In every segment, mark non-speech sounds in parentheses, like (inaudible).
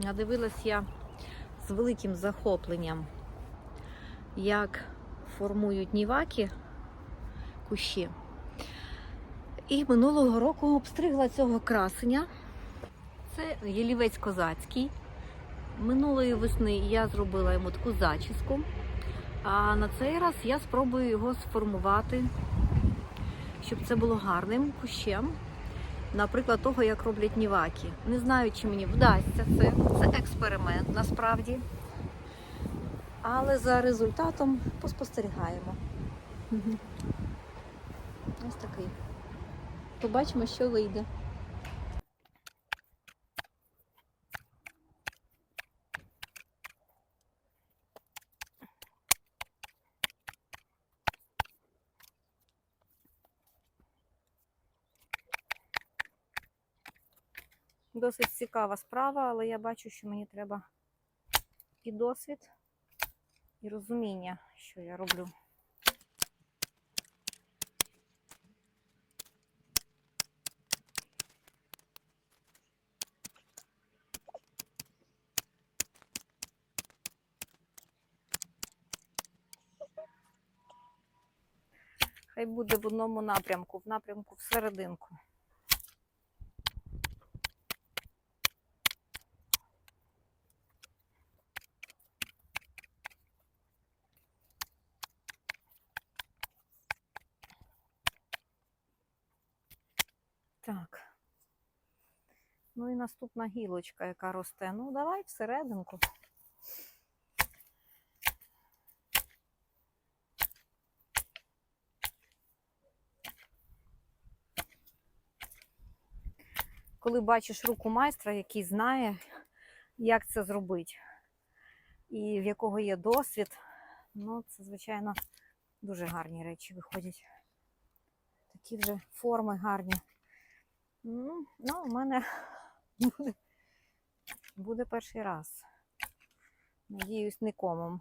Дивилась я з великим захопленням, як формують ніваки кущі. І минулого року обстригла цього красення. Це ялівець козацький. Минулої весни я зробила йому таку зачіску. А на цей раз я спробую його сформувати, щоб це було гарним кущем. Наприклад, того, як роблять ніваки. Не знаю, чи мені вдасться це. Це експеримент насправді. Але за результатом поспостерігаємо. Ось такий. Побачимо, що вийде. Досить цікава справа, але я бачу, що мені треба і досвід, і розуміння, що я роблю. Хай буде в одному напрямку, в напрямку всерединку. Так. Ну і наступна гілочка, яка росте. Ну, давай всерединку. Коли бачиш руку майстра, який знає, як це зробити, і в якого є досвід, ну, це, звичайно, дуже гарні речі виходять. Такі вже форми гарні. Ну, ну, у мене (laughs) буде, буде перший раз. Надіюсь, не комом.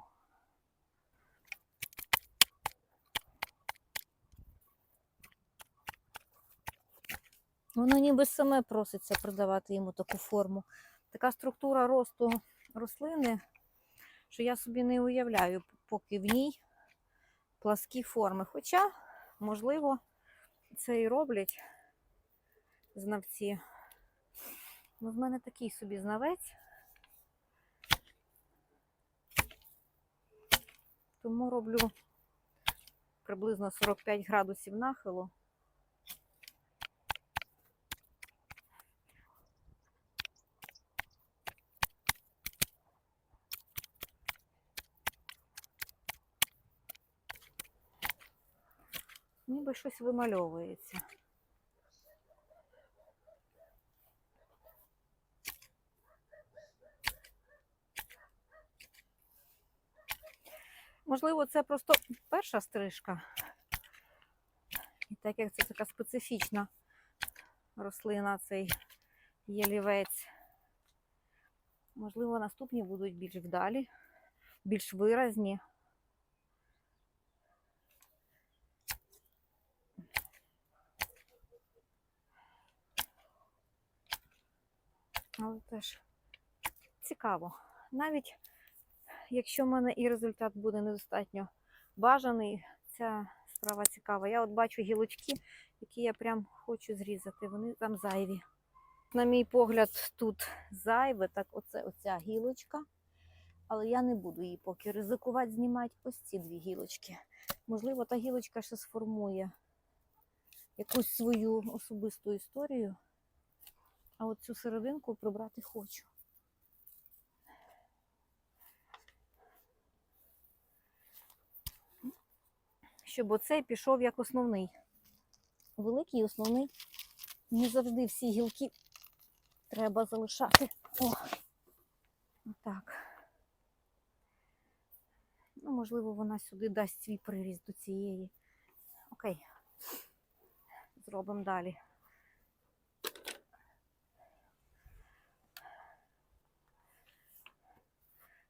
Воно ніби саме проситься придавати йому таку форму. Така структура росту рослини, що я собі не уявляю, поки в ній пласкі форми. Хоча, можливо, це і роблять знавці. Ну, в мене такий собі знавець. Тому роблю приблизно 45 градусів нахилу. Ніби щось вимальовується. Можливо, це просто перша стрижка. І так як це така специфічна рослина, цей ялівець. Можливо, наступні будуть більш вдалі, більш виразні. Але теж цікаво. Навіть якщо в мене і результат буде недостатньо бажаний, ця справа цікава. Я от бачу гілочки, які я прям хочу зрізати. Вони там зайві. На мій погляд, тут зайве, так оце оця гілочка. Але я не буду її поки ризикувати знімати ось ці дві гілочки. Можливо, та гілочка ще сформує якусь свою особисту історію. А от цю серединку прибрати хочу. Щоб оцей пішов як основний. Великий основний. Не завжди всі гілки треба залишати. О, отак. Ну, можливо, вона сюди дасть свій приріз до цієї. Окей. Зробимо далі.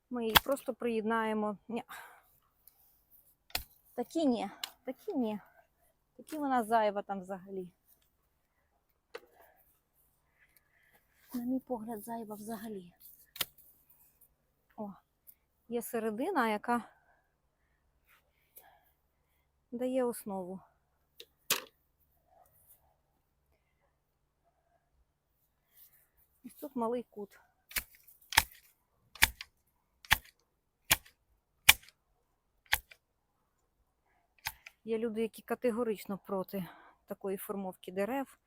Ми її просто приєднаємо. Ні. Такі ні, такі ні. Такі вона зайва там взагалі. На мій погляд, зайва взагалі. О, є середина, яка дає основу. Ось тут малий кут. Є люди, які категорично проти такої формовки дерев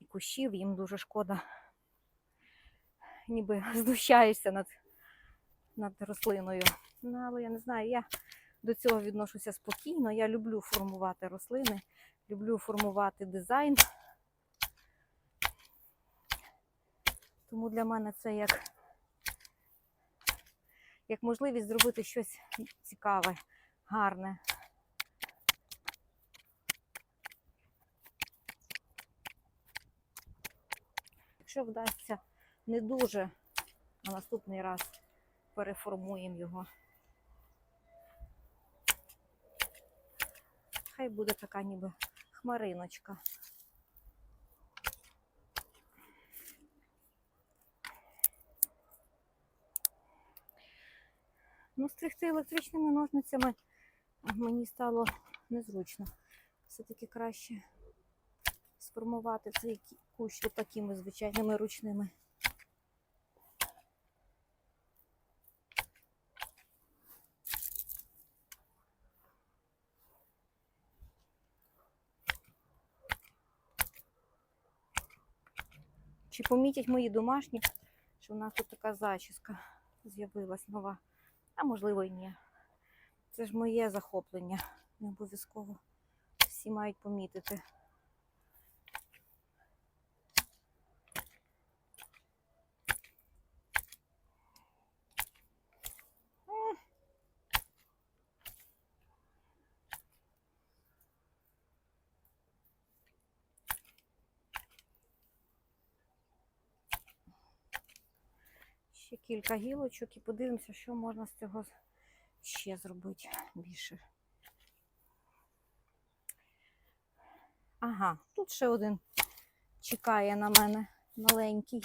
і кущів, їм дуже шкода. Ніби (laughs) знущаєшся над, над рослиною. Ну, але я не знаю, я до цього відношуся спокійно. Я люблю формувати рослини, люблю формувати дизайн. Тому для мене це як, як можливість зробити щось цікаве, гарне. Якщо вдасться не дуже, на наступний раз переформуємо його. Хай буде така ніби хмариночка. Ну, стригти електричними ножницями мені стало незручно. Все-таки краще сформувати цей кущ такими звичайними ручними. Чи помітять мої домашні, що в нас тут така зачіска з'явилась нова? А можливо і ні. Це ж моє захоплення. Не обов'язково всі мають помітити. Ще кілька гілочок і подивимося, що можна з цього ще зробити більше. Ага, тут ще один чекає на мене маленький.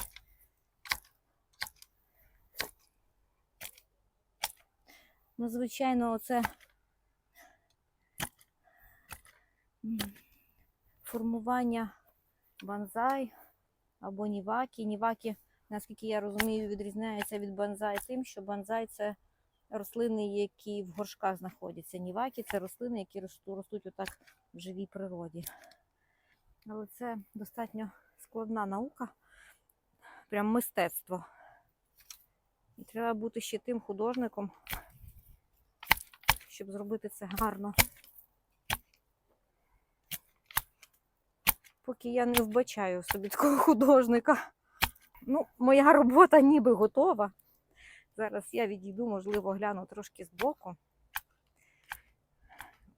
Ну, звичайно, оце формування банзай або нівакі. Нівакі, наскільки я розумію, відрізняється від банзай тим, що банзай це рослини, які в горшках знаходяться. Нівакі це рослини, які ростуть отак в живій природі. Але це достатньо складна наука, прям мистецтво. І треба бути ще тим художником, щоб зробити це гарно. Поки я не вбачаю собі такого художника. Ну, моя робота ніби готова. Зараз я відійду, можливо, гляну трошки збоку.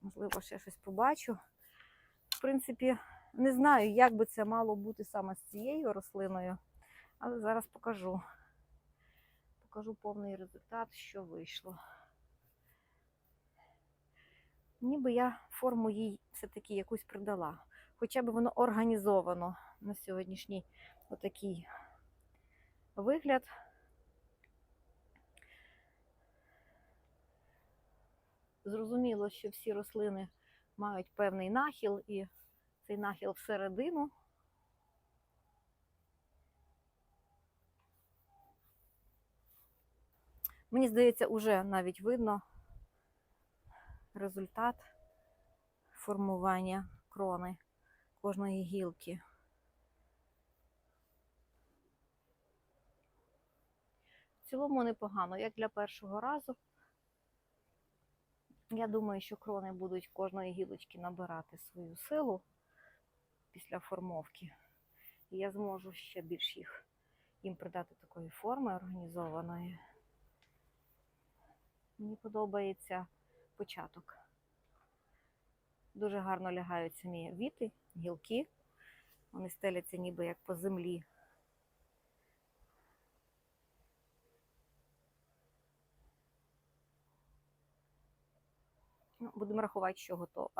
Можливо, ще щось побачу. В принципі, не знаю, як би це мало бути саме з цією рослиною, але зараз покажу. Покажу повний результат, що вийшло. Ніби я форму їй все-таки якусь придала. Хоча б воно організовано на сьогоднішній отакий вигляд. Зрозуміло, що всі рослини мають певний нахил, і цей нахил всередину. Мені здається, уже навіть видно результат формування крони кожної гілки. В цілому непогано, як для першого разу. Я думаю, що крони будуть кожної гілочки набирати свою силу після формовки. І я зможу ще більш їх їм придати такої форми організованої. Мені подобається початок. Дуже гарно лягають самі віти, гілки. Вони стеляться ніби як по землі. Ну, будемо рахувати, що готова.